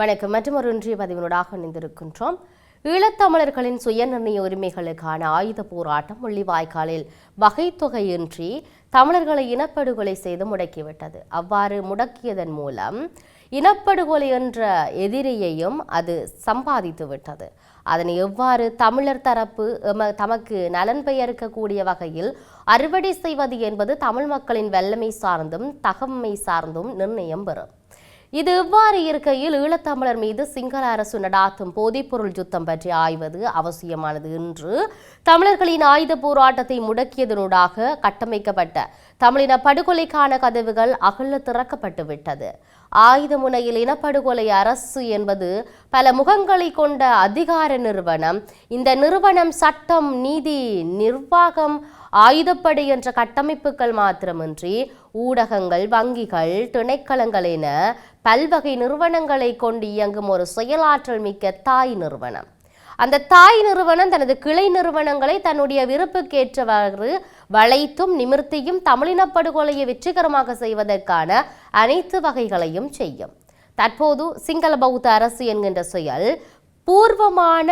வணக்கம். மற்றும் ஒரு இன்றைய பதிவினூடாக இணைந்திருக்கின்றோம். ஈழத்தமிழர்களின் சுயநிர்ணய உரிமைகளுக்கான ஆயுத போராட்டம் முள்ளிவாய்க்காலில் வகைத்தொகையின்றி தமிழர்களை இனப்படுகொலை செய்து முடக்கிவிட்டது. அவ்வாறு முடக்கியதன் மூலம் இனப்படுகொலை என்ற எதிரியையும் அது சம்பாதித்து விட்டது. அதனை எவ்வாறு தமிழர் தரப்பு தமக்கு நலன் பெயர்க்கக்கூடிய வகையில் அறுவடை செய்வது என்பது தமிழ் மக்களின் வல்லமை சார்ந்தும் தகமை சார்ந்தும் நிர்ணயம் பெறும். இது இவ்வாறு இருக்கையில் ஈழத்தமிழர் மீது சிங்கள அரசு நடாத்தும் போதைப்பொருள் யுத்தம் பற்றி ஆய்வது அவசியமானது என்று தமிழர்களின் ஆயுத போராட்டத்தை முடக்கியதனூடாக கட்டமைக்கப்பட்ட தமிழின படுகொலைக்கான கதவுகள் அகல திறக்கப்பட்டு விட்டது. ஆயுத முனையில் இனப்படுகொலை அரசு என்பது பல முகங்களை கொண்ட அதிகார நிறுவனம். இந்த நிறுவனம் சட்டம் நீதி நிர்வாகம் ஆயுதப்படை என்ற கட்டமைப்புகள் மாத்திரமின்றி ஊடகங்கள் வங்கிகள் திணைக்களங்கள் என பல்வகை நிறுவனங்களை கொண்டு இயங்கும் ஒரு செயலாற்றல் மிக்க தாய் நிறுவனம். அந்த தாய் நிறுவனம் தனது கிளை நிறுவனங்களை தன்னுடைய விருப்புக்கேற்றவாறு வளைத்தும் நிமிர்த்தியும் தமிழினப்படுகொலையை வெற்றிகரமாக செய்வதற்கான அனைத்து வகைகளையும் செய்யும். தற்போது சிங்கள பௌத்த அரசு என்கின்ற செயல் பூர்வமான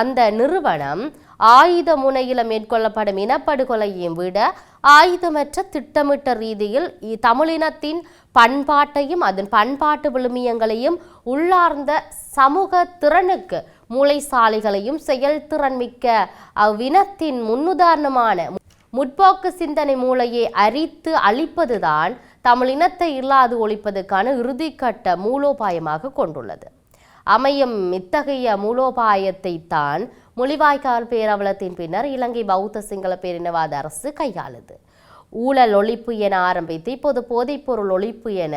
அந்த நிறுவனம் ஆயுத முனையில மேற்கொள்ளப்படும் இனப்படுகொலையையும் விட ஆயுதமற்ற திட்டமிட்ட ரீதியில் தமிழினத்தின் பண்பாட்டையும் அதன் பண்பாட்டு விழுமியங்களையும் உள்ளார்ந்த சமூக திறனுக்கு மூளைசாலைகளையும் செயல்திறன் மிக்க அவ்வினத்தின் முன்னுதாரணமான முற்போக்கு சிந்தனை மூளையை அரித்து அழிப்பதுதான் தமிழினத்தை இல்லாது ஒழிப்பதற்கான இறுதிக்கட்ட மூலோபாயமாக கொண்டுள்ளது. அமையும் இத்தகைய மூலோபாயத்தை தான் மொழிவாய்க்கால் பேரவலத்தின் பின்னர் இலங்கை பௌத்த சிங்கள பேரினவாத அரசு கையாளுது. ஊழல் ஒழிப்பு என ஆரம்பித்து இப்போது போதைப்பொருள் ஒழிப்பு என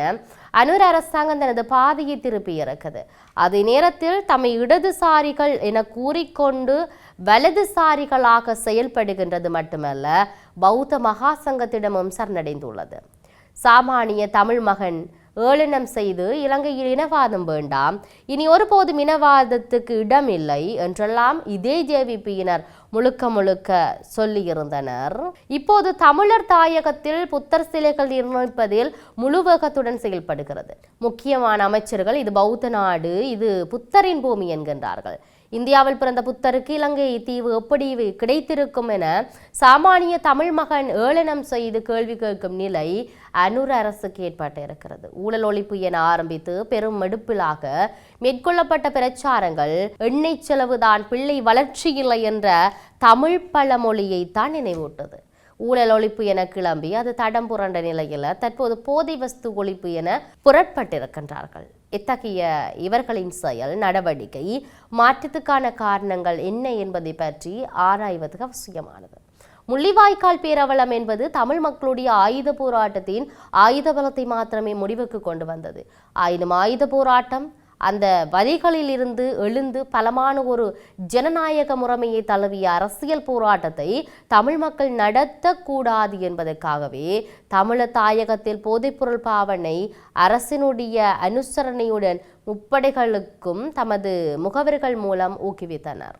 அனுர் அரசாங்கம் தனது பாதையை திருப்பி இருக்குது அதே நேரத்தில் தம்மை இடதுசாரிகள் என கூறிக்கொண்டு வலதுசாரிகளாக செயல்படுகின்றது மட்டுமல்ல பௌத்த மகா சங்கத்திடமும் சரணடைந்துள்ளது. சாமானிய தமிழ் மகன் ஏளனம் செய்து இலங்கையில் இனவாதம் வேண்டாம். இனி ஒருபோதும் இனவாதத்துக்கு இடம் இல்லை என்றெல்லாம் இதே ஜேவிபியினர் முழுக்க முழுக்க சொல்லியிருந்தனர். இப்போது தமிழர் தாயகத்தில் புத்தர் சிலைகள் நிர்ணயிப்பதில் முழுவேகத்துடன் செயல்படுகிறது. முக்கியமான அமைச்சர்கள் இது பௌத்த நாடு இது புத்தரின் பூமி என்கின்றார்கள். இந்தியாவில் பிறந்த புத்தருக்கு இலங்கை தீவு எப்படி கிடைத்திருக்கும் என சாமானிய தமிழ் மகன் ஏளனம் செய்து கேள்வி கேட்கும் நிலை அனுர் அரசுக்கு ஏற்பட்டிருக்கிறது ஊழல் ஒழிப்பு என ஆரம்பித்து பெரும் மெடுப்பிலாக மேற்கொள்ளப்பட்ட பிரச்சாரங்கள் எண்ணெய் செலவுதான் பிள்ளை வளர்ச்சி இல்லை என்ற தமிழ் பழமொழியை தான் நினைவூட்டது. ஊழல் ஒழிப்பு என கிளம்பி அது தடம் புரண்ட நிலையில் தற்போது போதை வஸ்து ஒழிப்பு என புறப்பட்டிருக்கின்றார்கள் இத்தகைய இவர்களின் செயல் நடவடிக்கை மாற்றத்துக்கான காரணங்கள் என்ன என்பதை பற்றி ஆராய்வது அவசியமானது. முள்ளிவாய்க்கால் பேரவலம் என்பது தமிழ் மக்களுடைய ஆயுத போராட்டத்தின் ஆயுத பலத்தை மாத்திரமே முடிவுக்கு கொண்டு வந்தது. ஆயினும் ஆயுத போராட்டம் அந்த வரிகளிலிருந்து எழுந்து பலமான ஒரு ஜனநாயக முறைமையை தழுவிய அரசியல் போராட்டத்தை தமிழ் மக்கள் நடத்தக்கூடாது என்பதற்காகவே தமிழர் தாயகத்தில் போதைப்பொருள் பாவனை அரசினுடைய அனுசரணையுடன் முப்படைகளுக்கும் தமது முகவர்கள் மூலம் ஊக்குவித்தனர்.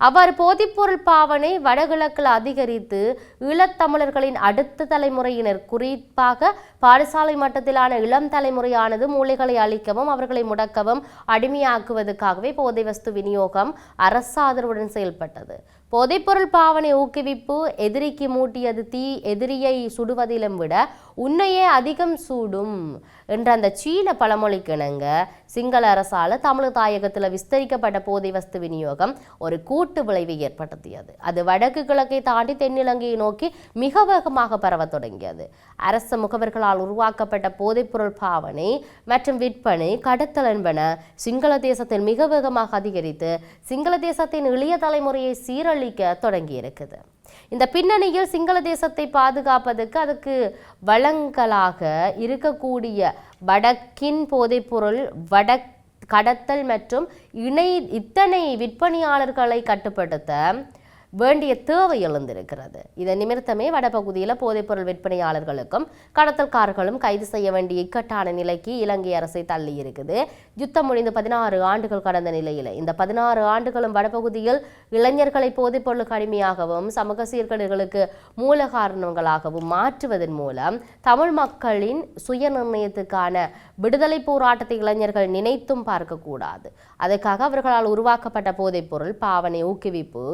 அவ்வாறு போதைப்பொருள் பாவனை வடகிழக்கில் அதிகரித்து ஈழத்தமிழர்களின் அடுத்த தலைமுறையினர் குறிப்பாக பாடசாலை மட்டத்திலான இளம் தலைமுறையானது மூளைகளை அழிக்கவும் அவர்களை முடக்கவும் அடிமையாக்குவதற்காகவே போதை வஸ்து விநியோகம் அரசு ஆதரவுடன் செயல்பட்டது. போதைப்பொருள் பாவனை ஊக்குவிப்பு எதிரிக்கு மூட்டியது தீ எதிரியை சுடுவதிலும் விட உன்னையே அதிகம் சூடும் என்ற அந்த சீன பழமொழிக்கு இணங்க சிங்கள அரசால் தமிழ் தாயகத்தில் விஸ்தரிக்கப்பட்ட போதை வஸ்து விநியோகம் ஒரு கூட்டு விளைவை ஏற்படுத்தியது. அது வடக்கு கிழக்கை தாண்டி தென்னிலங்கையை நோக்கி மிக வேகமாக பரவத் தொடங்கியது. அரச முகவர்களால் உருவாக்கப்பட்ட போதைப்பொருள் பாவனை மற்றும் விற்பனை கடத்தல் என்பன சிங்கள தேசத்தில் மிக வேகமாக அதிகரித்து சிங்கள தேசத்தின் இளைய தலைமுறையை சீரழிக்க தொடங்கியிருக்குது. இந்த பின்னணியில் சிங்கள தேசத்தை பாதுகாப்பதற்கு அதுக்கு வளங்களாக இருக்கக்கூடிய வடக்கின் போதைப்பொருள் வடக் கடத்தல் மற்றும் இணை இத்தனை விற்பனையாளர்களை கட்டுப்படுத்த வேண்டிய தேவை எழுந்திருக்கிறது. இதன் நிமித்தமே வடபகுதியில் போதைப்பொருள் விற்பனையாளர்களுக்கும் கடத்தல்காரர்களும் கைது செய்ய வேண்டிய இக்கட்டான நிலைக்கு இலங்கை அரசை தள்ளி இருக்குது. யுத்தம் முடிந்து பதினாறு ஆண்டுகள் கடந்த நிலையில் இந்த பதினாறு ஆண்டுகளும் வடபகுதியில் இளைஞர்களை போதைப்பொருள் கடுமையாகவும் சமூக சீர்கேடுகளுக்கு மூல காரணங்களாகவும் மாற்றுவதன் மூலம் தமிழ் மக்களின் சுய நிர்ணயத்துக்கான விடுதலை போராட்டத்தை இளைஞர்கள் நினைத்தும் பார்க்கக்கூடாது. அதற்காக அவர்களால் உருவாக்கப்பட்ட போதைப்பொருள் பாவனை ஊக்குவிப்பு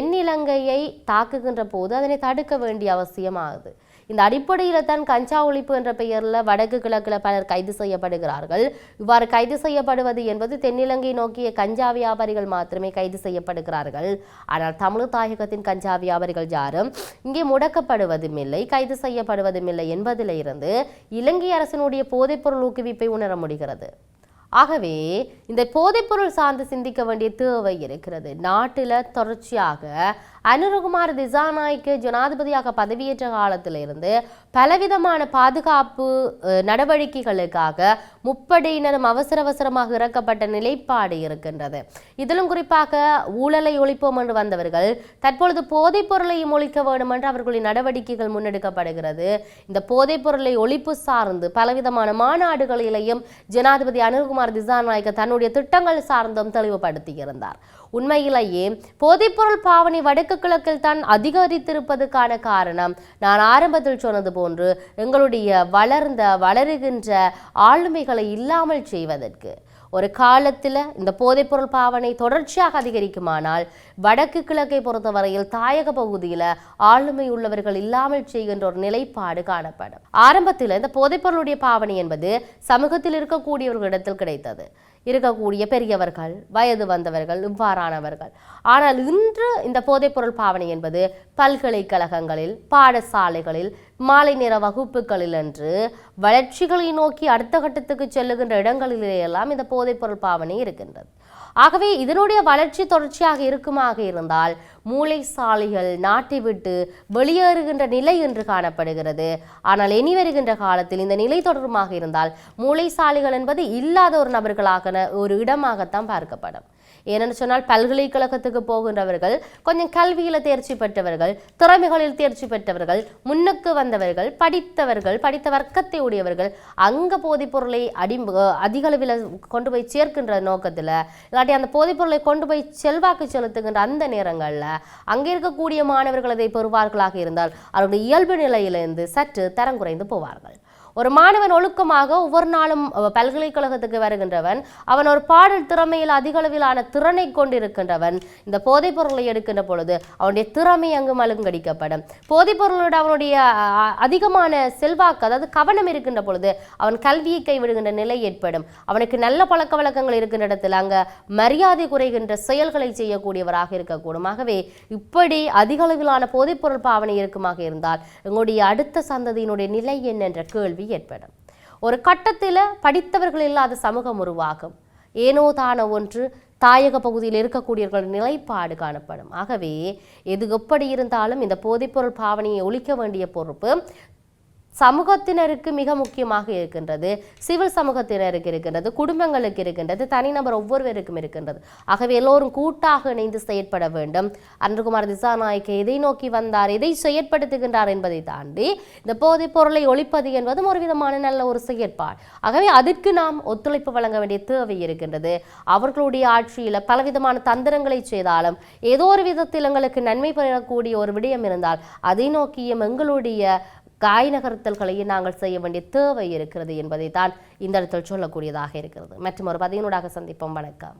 தென்னிலங்கையை தாக்குகின்ற போது அதனை தடுக்க வேண்டிய அவசியமாகுது இந்த அடிப்படையில் தான் கஞ்சா ஒழிப்பு என்ற பெயரில் வடக்கு கிழக்கில் பலர் கைது செய்யப்படுகிறார்கள். இவ்வாறு கைது செய்யப்படுவது என்பது தென்னிலங்கை நோக்கிய கஞ்சா வியாபாரிகள் மாத்திரமே கைது செய்யப்படுகிறார்கள். ஆனால் தமிழ் தாயகத்தின் கஞ்சா வியாபாரிகள் யாரும் இங்கே முடக்கப்படுவதும் இல்லை கைது செய்யப்படுவதும் இல்லை என்பதிலிருந்து இலங்கை அரசினுடைய போதைப்பொருள் ஊக்குவிப்பை உணர முடிகிறது. ஆகவே இந்த போதைப்பொருள் சார்ந்து சிந்திக்க வேண்டிய தேவை இருக்கிறது. நாட்டில் தொடர்ச்சியாக அனுரகுமார் திசாநாய்க்கு ஜனாதிபதியாக பதவியேற்ற காலத்திலிருந்து பலவிதமான பாதுகாப்பு நடவடிக்கைகளுக்காக முப்படையினரும் அவசர அவசரமாக இறக்கப்பட்ட நிலைப்பாடு இருக்கின்றது. இதிலும் குறிப்பாக ஊழலை ஒழிப்போம் என்று வந்தவர்கள் தற்பொழுது போதைப் பொருளையும் ஒழிக்க வேண்டும் என்று அவர்களின் நடவடிக்கைகள் முன்னெடுக்கப்படுகிறது. இந்த போதைப் பொருளை ஒழிப்பு சார்ந்து பலவிதமான மாநாடுகளிலேயும் ஜனாதிபதி அனில்குமார் திசாநாயக்க தன்னுடைய திட்டங்கள் சார்ந்தும் தெளிவுபடுத்தியிருந்தார். உண்மையிலேயே போதைப்பொருள் பாவனை வடக்கு கிழக்கில் தான் அதிகரித்திருப்பதற்கான காரணம். நான் ஆரம்பத்தில் சொன்னது போன்று எங்களுடைய வளர்ந்த வளருகின்ற ஆளுமைகளை இல்லாமல் செய்வதற்கு. ஒரு காலத்தில் இந்த போதைப்பொருள் பாவனை தொடர்ச்சியாக அதிகரிக்குமானால் வடக்கு கிழக்கை பொறுத்தவரையில் தாயக பகுதியில் ஆளுமை உள்ளவர்கள் இல்லாமல் செய்கின்ற ஒரு நிலைப்பாடு காணப்படும். ஆரம்பத்தில் இந்த போதைப்பொருளுடைய பாவனை என்பது சமூகத்தில் இருக்கக்கூடியவர்களிடத்தில் கிடைத்தது. இருக்கக்கூடிய பெரியவர்கள் வயது வந்தவர்கள் இவ்வாறானவர்கள். ஆனால் இன்று இந்த போதைப்பொருள் பாவனை என்பது பல்கலைக்கழகங்களில் பாடசாலைகளில் மாலை நேர வகுப்புகளிலன்று வளர்ச்சிகளை நோக்கி அடுத்த கட்டத்துக்கு செல்லுகின்ற இடங்களிலேயெல்லாம் இந்த போதைப்பொருள் பாவனை இருக்கின்றது. ஆகவே இதனுடைய வளர்ச்சி தொடர்ச்சியாக இருக்குமாக இருந்தால் மூளை சாலைகள் நாட்டை விட்டு வெளியேறுகின்ற நிலை என்று காணப்படுகிறது. ஆனால் இனி வருகின்ற காலத்தில் இந்த நிலை தொடருமாக இருந்தால் மூளை சாலைகள் என்பது இல்லாத ஒரு நபர்களாக ஒரு இடமாகத்தான் பார்க்கப்படும். ஏனென்று சொன்னால் பல்கலைக்கழகத்துக்கு போகின்றவர்கள் கொஞ்சம் கல்வியில் தேர்ச்சி பெற்றவர்கள் திறமைகளில் தேர்ச்சி பெற்றவர்கள் முன்னுக்கு வந்தவர்கள் படித்தவர்கள் படித்த வர்க்கத்தை உடையவர்கள் அங்க போதைப்பொருளை அடி அதிக அளவில் கொண்டு போய் சேர்க்கின்ற நோக்கத்தில் இல்லாட்டி அந்த போதைப்பொருளை கொண்டு போய் செல்வாக்கு செலுத்துகின்ற அந்த நேரங்களில் அங்கே இருக்கக்கூடிய மாணவர்கள் அதை பெறுவார்களாக இருந்தால் அவருடைய இயல்பு நிலையிலிருந்து சற்று தரம் குறைந்து போவார்கள். ஒரு மாணவன் ஒழுக்கமாக ஒவ்வொரு நாளும் பல்கலைக்கழகத்துக்கு வருகின்றவன் அவன் ஒரு பாடல் திறமையில் அதிக அளவிலான திறனை கொண்டிருக்கின்றவன். இந்த போதைப் பொருளை எடுக்கின்ற பொழுது அவனுடைய திறமை அங்கு மலுங்கடிக்கப்படும் போதைப் பொருளோட அவனுடைய அதிகமான செல்வாக்கு அதாவது கவனம் இருக்கின்ற பொழுது அவன் கல்வியை கைவிடுகின்ற நிலை ஏற்படும். அவனுக்கு நல்ல பழக்க வழக்கங்கள் இருக்கின்ற இடத்துல அங்க மரியாதை குறைகின்ற செயல்களை செய்யக்கூடியவராக இருக்கக்கூடும். ஆகவே இப்படி அதிக அளவிலான போதைப்பொருள் பாவனை இருக்குமாக இருந்தால் எங்களுடைய அடுத்த சந்ததியினுடைய நிலை என்ன என்ற கேள்வி ஏற்படும் ஒரு கட்டத்தில் படித்தவர்கள் இல்லாத சமூகம் உருவாகும். ஏனோ தான ஒன்று தாயக பகுதியில் இருக்கக்கூடியவர்கள் நிலைப்பாடு காணப்படும். ஆகவே எது எப்படி இருந்தாலும் இந்த போதைப்பொருள் பாவனையை ஒழிக்க வேண்டிய பொறுப்பு சமூகத்தினருக்கு மிக முக்கியமாக இருக்கின்றது. சிவில் சமூகத்தினருக்கு இருக்கின்றது குடும்பங்களுக்கு இருக்கின்றது தனிநபர் ஒவ்வொருவருக்கும் இருக்கின்றது. ஆகவே எல்லோரும் கூட்டாக இணைந்து செயற்பட வேண்டும். அன்றகுமார் திசாநாயக்க எதை நோக்கி வந்தார் எதை செயற்படுத்துகின்றார் என்பதை தாண்டி இந்த போதைப் பொருளை ஒழிப்பது என்பதும் ஒரு விதமான நல்ல ஒரு செயற்பாடு. ஆகவே அதற்கு நாம் ஒத்துழைப்பு வழங்க வேண்டிய தேவை இருக்கின்றது. அவர்களுடைய ஆட்சியில் பலவிதமான தந்திரங்களை செய்தாலும் ஏதோ ஒரு விதத்தில் எங்களுக்கு நன்மை பெறக்கூடிய ஒரு விடயம் இருந்தால் அதை நோக்கியும் எங்களுடைய காய் நகர்த்தல்களையும் நாங்கள் செய்ய வேண்டிய தேவை இருக்கிறது என்பதை தான் இந்த இடத்தில் சொல்லக்கூடியதாக இருக்கிறது. மற்றும் ஒரு பதினூடாக சந்திப்போம். வணக்கம்.